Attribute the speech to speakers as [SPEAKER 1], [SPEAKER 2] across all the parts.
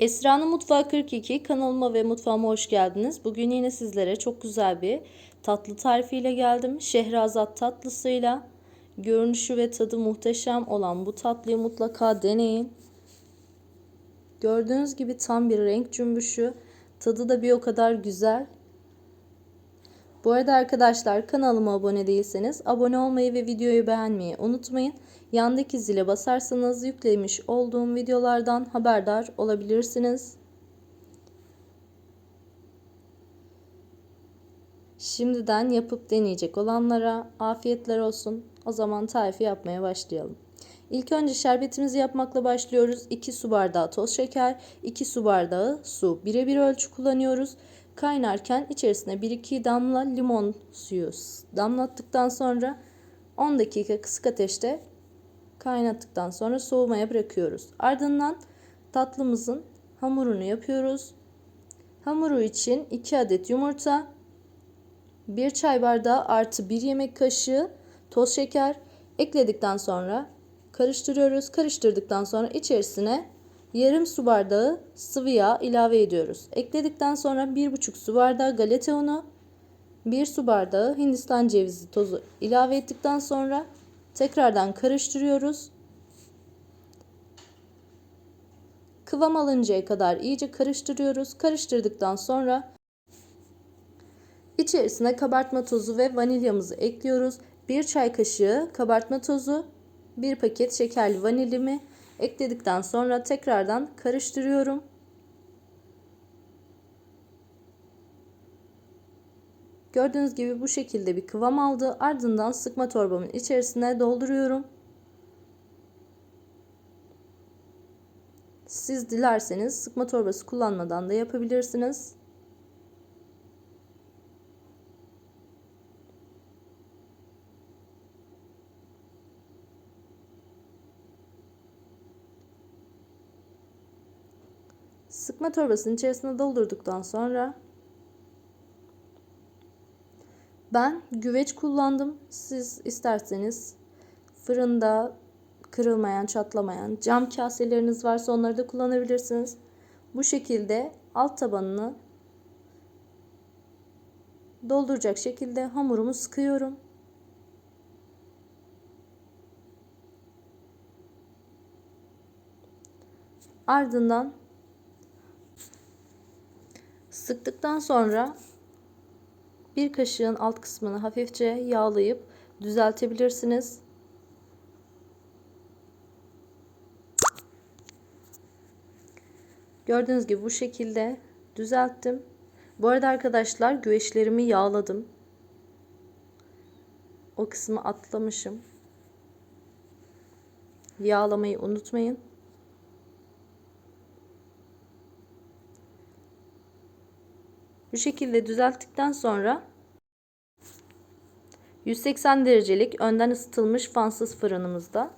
[SPEAKER 1] Esra'nın Mutfağı 42 kanalıma ve mutfağıma hoş geldiniz. Bugün yine sizlere çok güzel bir tatlı tarifiyle geldim. Şehrazat tatlısıyla görünüşü ve tadı muhteşem olan bu tatlıyı mutlaka deneyin. Gördüğünüz gibi tam bir renk cümbüşü. Tadı da bir o kadar güzel. Bu arada arkadaşlar kanalıma abone değilseniz abone olmayı ve videoyu beğenmeyi unutmayın. Yandaki zile basarsanız yüklemiş olduğum videolardan haberdar olabilirsiniz. Şimdiden yapıp deneyecek olanlara afiyetler olsun. O zaman tarifi yapmaya başlayalım. İlk önce şerbetimizi yapmakla başlıyoruz. 2 su bardağı toz şeker, 2 su bardağı su. Birebir ölçü kullanıyoruz. Kaynarken içerisine 1-2 damla limon suyu damlattıktan sonra 10 dakika kısık ateşte kaynattıktan sonra soğumaya bırakıyoruz. Ardından tatlımızın hamurunu yapıyoruz. Hamuru için 2 adet yumurta, 1 çay bardağı artı 1 yemek kaşığı toz şeker ekledikten sonra karıştırıyoruz. Karıştırdıktan sonra içerisine yarım su bardağı sıvı yağ ilave ediyoruz. Ekledikten sonra 1,5 su bardağı galeta unu, 1 su bardağı hindistan cevizi tozu ilave ettikten sonra tekrardan karıştırıyoruz. Kıvam alıncaya kadar iyice karıştırıyoruz. Karıştırdıktan sonra içerisine kabartma tozu ve vanilyamızı ekliyoruz. 1 çay kaşığı kabartma tozu, 1 paket şekerli vanilimi ekledikten sonra tekrardan karıştırıyorum. Gördüğünüz gibi bu şekilde bir kıvam aldı. Ardından sıkma torbamın içerisine dolduruyorum. Siz dilerseniz sıkma torbası kullanmadan da yapabilirsiniz. Sıkma torbasının içerisine doldurduktan sonra ben güveç kullandım. Siz isterseniz fırında kırılmayan, çatlamayan cam kaseleriniz varsa onları da kullanabilirsiniz. Bu şekilde alt tabanını dolduracak şekilde hamurumu sıkıyorum. Ardından sıktıktan sonra bir kaşığın alt kısmını hafifçe yağlayıp düzeltebilirsiniz. Gördüğünüz gibi bu şekilde düzelttim. Bu arada arkadaşlar güveçlerimi yağladım. O kısmı atlamışım. Yağlamayı unutmayın. Bu şekilde düzelttikten sonra 180 derecelik önden ısıtılmış fansız fırınımızda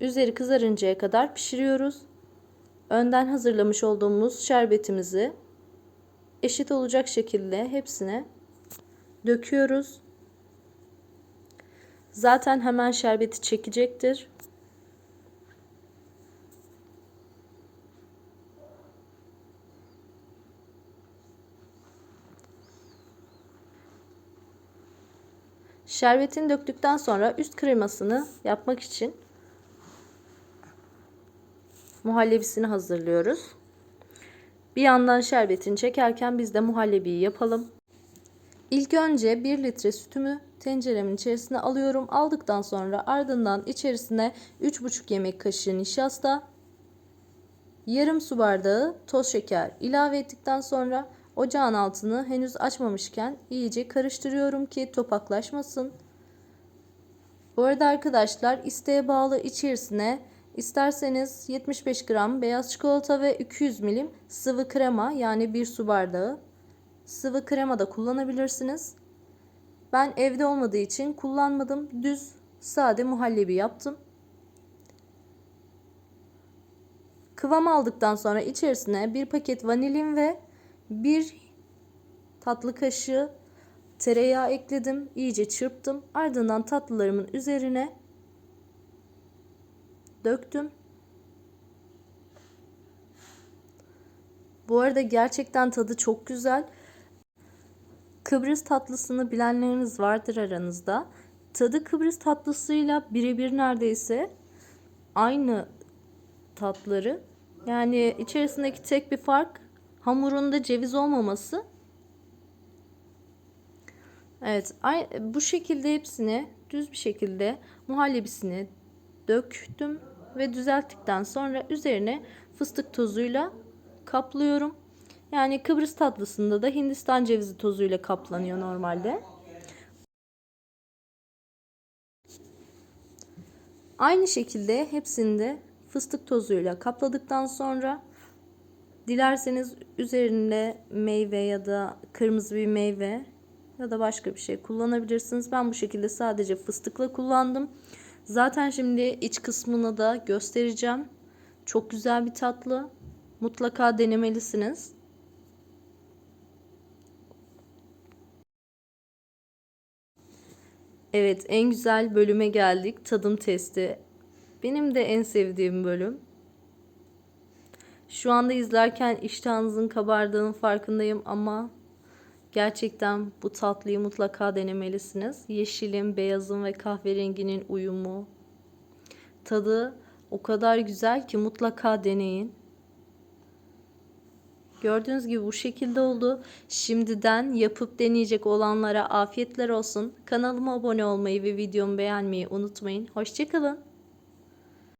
[SPEAKER 1] üzeri kızarıncaya kadar pişiriyoruz. Önden hazırlamış olduğumuz şerbetimizi eşit olacak şekilde hepsine döküyoruz. Zaten hemen şerbeti çekecektir. Şerbetini döktükten sonra üst kremasını yapmak için muhallebisini hazırlıyoruz. Bir yandan şerbetini çekerken biz de muhallebiyi yapalım. İlk önce 1 litre sütümü tenceremin içerisine alıyorum. Aldıktan sonra ardından içerisine 3,5 yemek kaşığı nişasta, yarım su bardağı toz şeker ilave ettikten sonra ocağın altını henüz açmamışken iyice karıştırıyorum ki topaklaşmasın. Bu arada arkadaşlar isteğe bağlı içerisine İsterseniz 75 gram beyaz çikolata ve 200 milim sıvı krema yani bir su bardağı sıvı krema da kullanabilirsiniz. Ben evde olmadığı için kullanmadım. Düz sade muhallebi yaptım. Kıvam aldıktan sonra içerisine bir paket vanilin ve bir tatlı kaşığı tereyağı ekledim. İyice çırptım. Ardından tatlılarımın üzerine döktüm. Bu arada gerçekten tadı çok güzel. Kıbrıs tatlısını bilenleriniz vardır aranızda. Tadı Kıbrıs tatlısıyla birebir neredeyse aynı tatları. Yani içerisindeki tek bir fark hamurunda ceviz olmaması. Evet, bu şekilde hepsini düz bir şekilde muhallebisini döktüm ve düzelttikten sonra üzerine fıstık tozuyla kaplıyorum. Yani Kıbrıs tatlısında da Hindistan cevizi tozuyla kaplanıyor normalde. Aynı şekilde hepsini de fıstık tozuyla kapladıktan sonra dilerseniz üzerinde meyve ya da kırmızı bir meyve ya da başka bir şey kullanabilirsiniz. Ben bu şekilde sadece fıstıkla kullandım. Zaten şimdi iç kısmını da göstereceğim. Çok güzel bir tatlı. Mutlaka denemelisiniz. Evet, en güzel bölüme geldik. Tadım testi. Benim de en sevdiğim bölüm. Şu anda izlerken iştahınızın kabardığının farkındayım ama gerçekten bu tatlıyı mutlaka denemelisiniz. Yeşilin, beyazın ve kahverenginin uyumu, tadı o kadar güzel ki mutlaka deneyin. Gördüğünüz gibi bu şekilde oldu. Şimdiden yapıp deneyecek olanlara afiyetler olsun. Kanalıma abone olmayı ve videomu beğenmeyi unutmayın. Hoşçakalın.